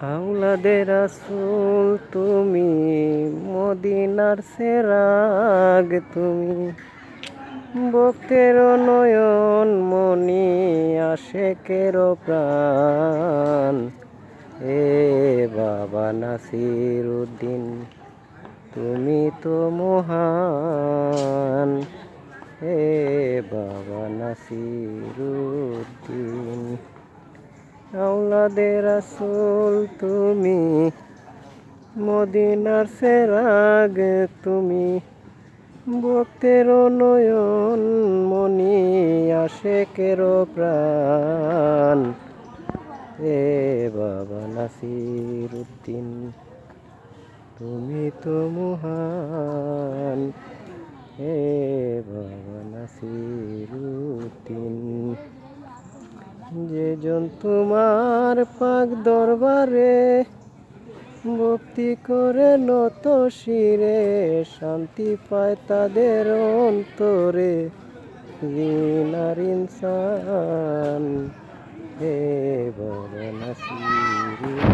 আউলাদের আসুল তুমি মদিনার সেরাগ, তুমি ভক্তের নয়ন, মনি আশেকের প্রাণ। এ বাবা নাসির উদ্দিন তুমি তো মহান। এ বাবা নাসির উদ্দিন আউলাদের আসল তুমি, মদিনার সেরাগ তুমি। ভক্তের নয়ন মনি আশেকের প্রাণ। এ বাবা নাসির উদ্দিন তুমি তো মহান হে বাবা নাসির উদ্দিন যে জন তোমার পাক দরবারে, ভক্তি করে নত শিরে, শান্তি পায় তাদের অন্তরে। দিনার ইনসান হে নাসির।